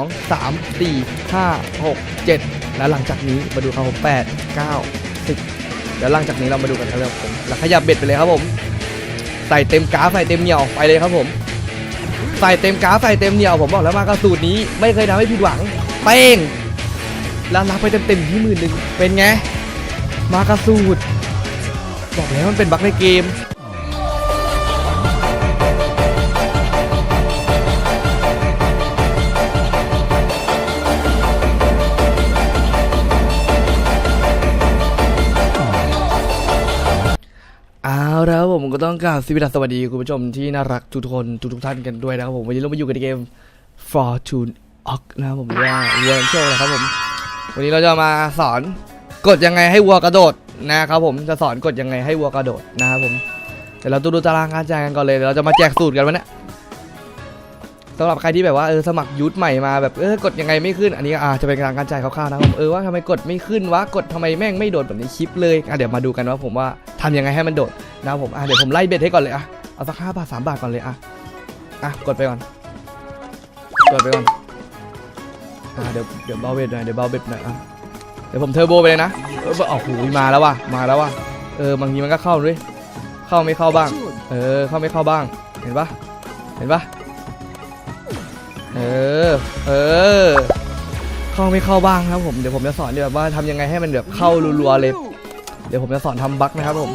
สองสามสี่ห้าหกเจ็ดแล้วหลังจากนี้มาดูครับผมแปดเก้าสิบเดี๋ยวหลังจากนี้เรามาดูกันครับผมแล้วขยับเบ็ดไปเลยครับผม ใส่เต็มกราฟใส่เต็มเหนียวไปเลยครับผม ใส่เต็มกราฟใส่เต็มเหนียวผมบอกแล้วมากระสูตรนี้ไม่เคยทำให้ผิดหวังเป้งแล้วรับไปเต็มๆที่หมื่นหนึ่งเป็นไง มากระสูตรบอกแล้วมันเป็นบั๊กในเกม แล้วผมก็ต้องกล่าวสวัสดีคุณผู้ชมที่น่ารักทุกคนทุกๆท่านกันด้วยนะครับผมวันนี้เรามาอยู่กันในเกม Fortune Ox นะครับผมหรือว่าวัวโชคนะครับผม วันนี้เราจะมาสอนกดยังไงให้วัวกระโดดนะครับผมจะสอนกดยังไงให้วัวกระโดดนะครับผมเดี๋ยวเราต้องดูตารางการจ่ายกันก่อนเลยเดี๋ยวเราจะมาแจกสูตรกันวันนี้ สำหรับใครที่แบบว่าเออสมัครยูทธใหม่มาแบบเออกดยังไงไม่ขึ้น อันนี้อาจจะเป็นการการจ่ายคร่าวๆนะครับผมเออว่าทำไมกดไม่ขึ้นวะกดทำไมแม่งไม่โดดแบบในคลิปเลยอะเดี๋ยวมาดูกันว่าผมว่าทำยังไงให้มันโดดนะผมอะเดี๋ยวผมไล่เบ็ดให้ก่อนเลยอะเอาสักห้าบาทสามบาทก่อนเลยอะอะกดไปก่อนกดไปก่อนอะเดี๋ยวเดี๋ยวเบาเบ็ดหน่อยเดี๋ยวเบาเบ็ดหน่อยอะเดี๋ยวผมเทอร์โบไปเลยนะเออโอ้โหมาแล้วว่ะมาแล้วว่ะเออบางทีมันก็เข้าด้วยเข้าไม่เข้าบ้าง เออเข้าไม่เข้าบ้างเห็นปะเห็นปะ เออ เออ เข้าไม่เข้าบ้างครับผม เดี๋ยวผมจะสอนแบบว่าทำยังไงให้มันแบบเข้ารัวๆเลย เดี๋ยวผมจะสอนทำบั๊กนะครับผม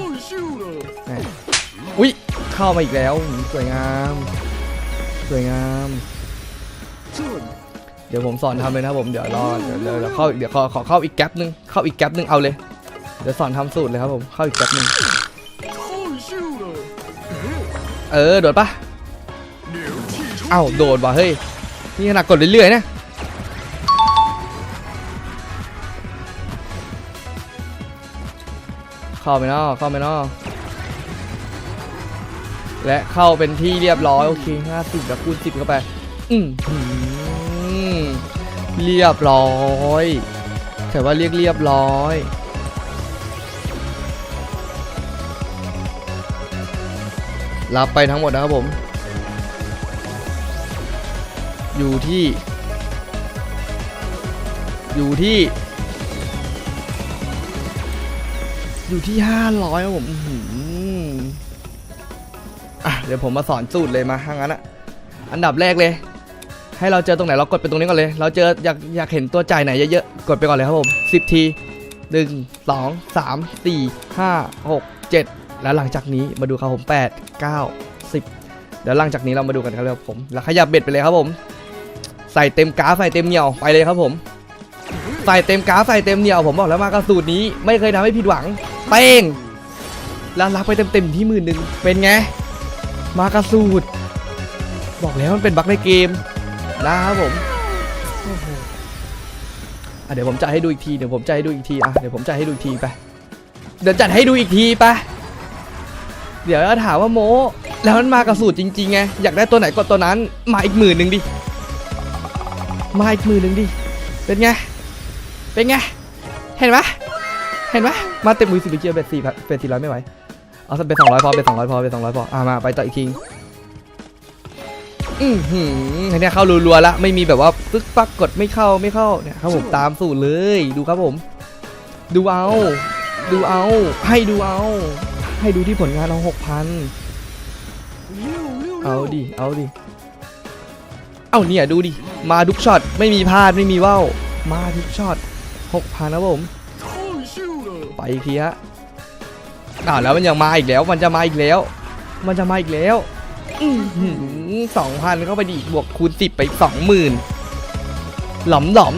อุ้ยเข้ามาอีกแล้ว สวยงาม สวยงาม เดี๋ยวผมสอนทำเลยนะครับผม เดี๋ยวรอ เดี๋ยวเดี๋ยวเข้าเดี๋ยวขอขอเข้าอีกแก๊ปหนึง เข้าอีกแก๊ปหนึงเอาเลย เดี๋ยวสอนทำสูตรเลยครับผม เข้าอีกแก๊ปหนึงเออ โดดปะเอ้าโดดว่ะเฮ้ย นี่ขนาดกดเรื่อยๆนะเข้าไปนาะเข้าไปนาะและเข้าเป็นที่เรียบร้อย โอเคห้าสิบแล้วคูณสิบเข้าไป อืมเรียบร้อยแต่ว่าเรียกเรียบร้อยรับไปทั้งหมดนะครับผม อยู่ที่ อยู่ที่ อยู่ที่ห้าร้อยครับผมอื้อหืออะเดี๋ยวผมมาสอนสูตรเลยมาถ้างั้นอะอันดับแรกเลย ให้เราเจอตรงไหนเรากดไปตรงนี้ก่อนเลย เราเจออยากอยากเห็นตัวจ่ายไหนเยอะๆกดไปก่อนเลยครับผม10ทีหนึ่งสองสามสี่ห้าหกเจ็ดแล้วหลังจากนี้มาดูครับผมแปดเก้าสิบเดี๋ยวหลังจากนี้เรามาดูกันครับผม แล้วขยับเบ็ดไปเลยครับผม ใส่เต็มกราฟใส่เต็มเหนียวไปเลยครับผม ใส่เต็มกราฟใส่เต็มเหนียวผมบอกแล้วมากระสูตรนี้ไม่เคยทำให้ผิดหวังเป้งแล้วรับไปเต็มๆที่หมื่นหนึ่งเป็นไง มากระสูตรบอกแล้วมันเป็นบั๊กในเกมนะครับผมเดี๋ยวผมจะให้ดูอีกทีเดี๋ยวผมจะให้ดูอีกทีอะเดี๋ยวผมจะให้ดูอีกทีไปเดี๋ยวจัดให้ดูอีกทีไปเดี๋ยวถามว่าโมแล้วมันมากระสูตรจริงๆไงอยากได้ตัวไหนก็ตัวนั้นมาอีกหมื่นหนึ่งดิ มาอีกมื่นหนึ่งดิ เป็นไง เป็นไง เห็นไหมเห็นไหมมาเต็มมือสิบเกียร์เบ็ดสี่พันเบ็ดสี่ร้อยไม่ไหว เอาสักเป็นสองร้อยพอเป็นสองร้อยพอเป็นสองร้อยพอ อ่ามาไปต่ออีกทีอือหืออันเนี้ยเข้ารัวๆละไม่มีแบบว่าปึ๊กปักกดไม่เข้าไม่เข้าเนี่ยครับผมตามสูตรเลยดูครับผม ดูเอา ดูเอา ให้ดูเอา ให้ดูที่ผลงานเราหกพันเอาดิเอาดิ เอ้าเนี่ยดูดิ มาทุกช็อตไม่มีพลาดไม่มีว่าวมาทุกช็อตหกพันครับผม ไปอีกทีฮะอ้าวแล้วมันยังมาอีกแล้ว มันจะมาอีกแล้ว มันจะมาอีกแล้วสองพันเข้าไปดิบวกคูณสิบไปสองหมื่นหลอมหลอม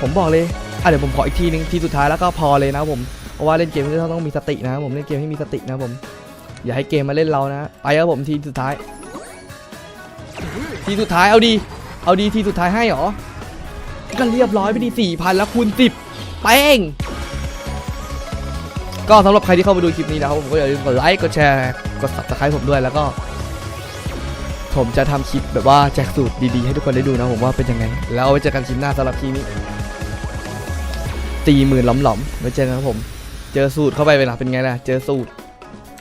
ผมบอกเลยอะเดี๋ยวผมขออีกทีนึงทีสุดท้ายแล้วก็พอเลยนะผมเพราะว่าเล่นเกมที่ต้องมีสตินะผมเล่นเกมให้มีสตินะผม อย่าให้เกมมาเล่นเรานะไปครับผมทีสุดท้าย ทีสุดท้ายเอาดี เอาดีทีสุดท้ายให้เหรอ ก็เรียบร้อยไปดีสี่พันแล้วคูณสิบเป้ง ก็สำหรับใครที่เข้ามาดูคลิปนี้นะครับผมก็อย่าลืมกดไลค์กดแชร์กด subscribe ผมด้วยแล้วก็ ผมจะทำคลิปแบบว่าแจกสูตรดีๆ ให้ทุกคนได้ดูนะผมว่าเป็นยังไง แล้วเอาไว้เจอกันคลิปหน้าสำหรับคลิปนี้ตีหมื่นหลอมๆไว้เจอกันครับผม เจอสูตรเข้าไปเป็นหลักเป็นไงล่ะเจอสูตร